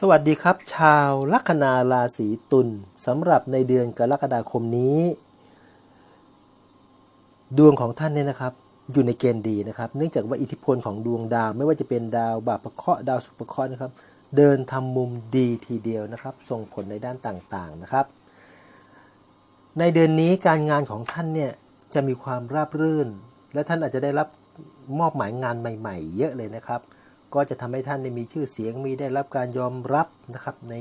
สวัสดีครับ ชาวลัคนาราศีตุลสำหรับในเดือนกรกฎาคมนี้ ดวงของท่านเนี่ยนะครับ อยู่ในเกณฑ์ดีนะครับ เนื่องจากว่าอิทธิพลของดวงดาว ไม่ว่าจะเป็นดาวบาปปะเคราะห์ดาวสุภเคราะห์นะครับ เดินทำมุมดีทีเดียวนะครับ ส่งผลในด้านต่างๆนะครับ ในเดือนนี้การงานของท่านเนี่ยจะมีความราบรื่น และท่านอาจจะได้รับมอบหมายงานใหม่ ๆ เยอะเลยนะครับ ก็จะทำให้ท่านได้มีชื่อเสียงมีได้รับการยอมรับนะครับใน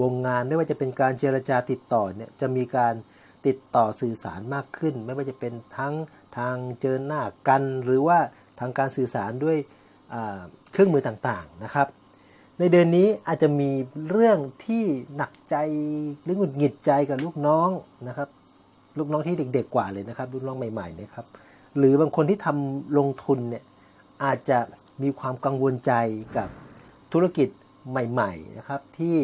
วงงานไม่ว่าจะเป็นการเจรจาติดต่อเนี่ยจะมีการติดต่อสื่อสารมากขึ้น ไม่ว่าจะเป็นทั้งทางเจอหน้ากัน หรือว่าทางการสื่อสารด้วยเครื่องมือต่างๆนะครับ ในเดือนนี้อาจจะมีเรื่องที่หนักใจหรือหงุดหงิดใจกับลูกน้องนะครับลูกน้องที่เด็กๆกว่าเลยนะครับลูกน้องใหม่ๆนะครับหรือบางคนที่ทำลงทุนเนี่ยอาจจะ มีความกังวลใจกับธุรกิจใหม่ๆนะครับที่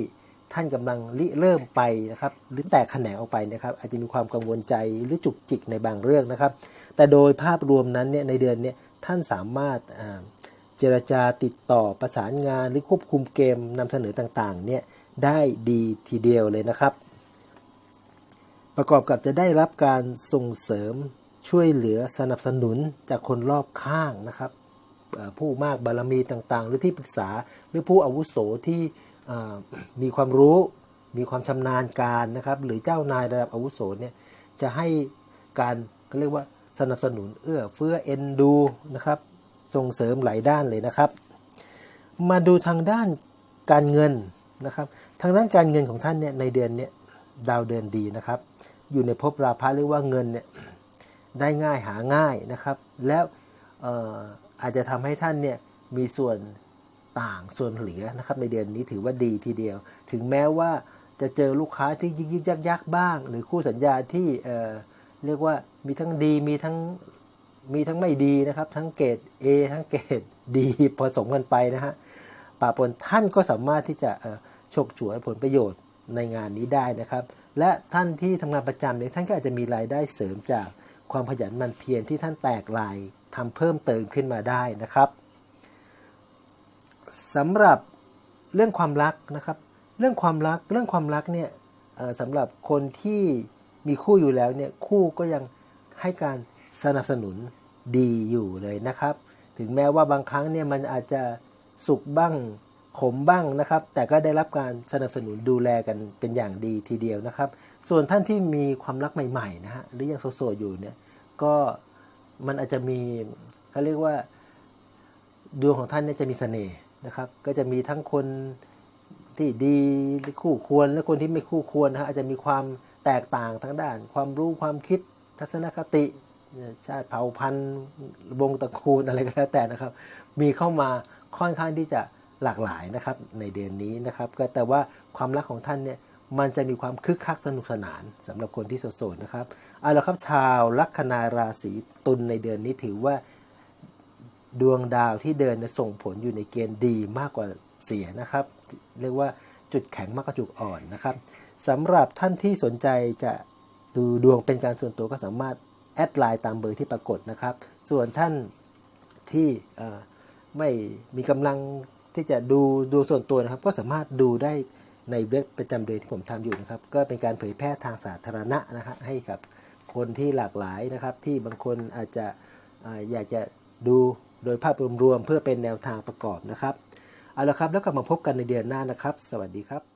ท่านกำลังริเริ่มไปนะครับหรือแตกแขนงออกไปนะครับอาจจะมีความกังวลใจหรือจุกจิกในบางเรื่องนะครับ แต่โดยภาพรวมนั้นเนี่ยในเดือนนี้ท่านสามารถเจรจาติดต่อประสานงานหรือควบคุมเกมนำเสนอต่างๆเนี่ยได้ดีทีเดียวเลยนะครับ ประกอบกับจะได้รับการส่งเสริมช่วยเหลือสนับสนุนจากคนรอบข้างนะครับ ผู้มากบารมีต่างๆ หรือที่ปรึกษาหรือผู้อาวุโสที่มีความรู้มีความชำนาญการนะครับ หรือเจ้านายระดับอาวุโสเนี่ยจะให้การเขาเรียกว่าสนับสนุนเอื้อเฟื้อเอ็นดูนะครับ ส่งเสริมหลายด้านเลยนะครับ มาดูทางด้านการเงินนะครับ ทางด้านการเงินของท่านเนี่ยในเดือนเนี้ยดาวเดือนดีนะครับ อยู่ในภพราพะเรียกว่าเงินเนี่ยได้ง่ายหาง่ายนะครับ แล้ว อาจจะทำให้ท่านเนี่ยมีส่วนต่างส่วนเหลือนะครับ ในเดือนนี้ถือว่าดีทีเดียว ถึงแม้ว่าจะเจอลูกค้าที่ยิกยิกยักยักบ้าง หรือคู่สัญญาที่เอ่อเรียกว่ามีทั้งดีมีทั้งมีทั้งไม่ดีนะครับ ทั้งเกรด A ทั้งเกรด D ผสมกันไปนะฮะป่าปนท่านก็สามารถที่จะเอ่อฉกฉวยผลประโยชน์ในงานนี้ได้นะครับ และท่านที่ทำงานประจำเนี่ยท่านก็อาจจะมีรายได้เสริมจากความขยันหมันเพียรที่ท่านแตกลาย ทำเพิ่มเติมขึ้นมาได้นะครับสำหรับเรื่องความรักนะครับ เรื่องความรักเรื่องความรักเนี่ยสำหรับคนที่มีคู่อยู่แล้วเนี่ยคู่ก็ยังให้การสนับสนุนดีอยู่เลยนะครับ ถึงแม้ว่าบางครั้งเนี่ยมันอาจจะสุขบ้างขมบ้างนะครับ แต่ก็ได้รับการสนับสนุนดูแลกันเป็นอย่างดีทีเดียวนะครับ ส่วนท่านที่มีความรักใหม่ๆนะฮะหรือยังโสดๆอยู่เนี่ยก็ มันอาจจะมีเขาเรียกว่าดวงของท่านเนี่ยจะมีเสน่ห์นะครับ ก็จะมีทั้งคนที่ดีคู่ควรและคนที่ไม่คู่ควรนะฮะอาจจะมีความแตกต่างทั้งด้าน ความรู้ความคิดทัศนคติ ชาติเผ่าพันธุ์วงตระกูลอะไรก็แล้วแต่นะครับ มีเข้ามาค่อนข้างที่จะหลากหลายนะครับในเดือนนี้นะครับ ก็แต่ว่าความรักของท่านเนี่ย มันจะมีความคึกคักสนุกสนานสำหรับคนที่โสดๆนะครับเอาละครับชาวลัคนาราศีตุลในเดือนนี้ถือว่าดวงดาวที่เดินเนี่ยส่งผลอยู่ในเกณฑ์ดีมากกว่าเสียนะครับ เรียกว่าจุดแข็งมากกว่าจุดอ่อนนะครับสำหรับท่านที่สนใจจะดูดวงเป็นการส่วนตัวก็สามารถแอดไลน์ตามเบอร์ที่ปรากฏนะครับ ส่วนท่านที่ไม่มีกำลังที่จะดูดูส่วนตัวนะครับ ก็สามารถดูได้ ในเว็บประจำเดือนที่ผมทำอยู่นะครับ ก็เป็นการเผยแพร่ทางสาธารณะนะฮะให้กับคนที่หลากหลายนะครับ ที่บางคนอาจจะเอ่ออยากจะดูโดยภาพรวมๆเพื่อเป็นแนวทางประกอบนะครับ เอาละครับแล้วกลับมาพบกันในเดือนหน้านะครับ สวัสดีครับ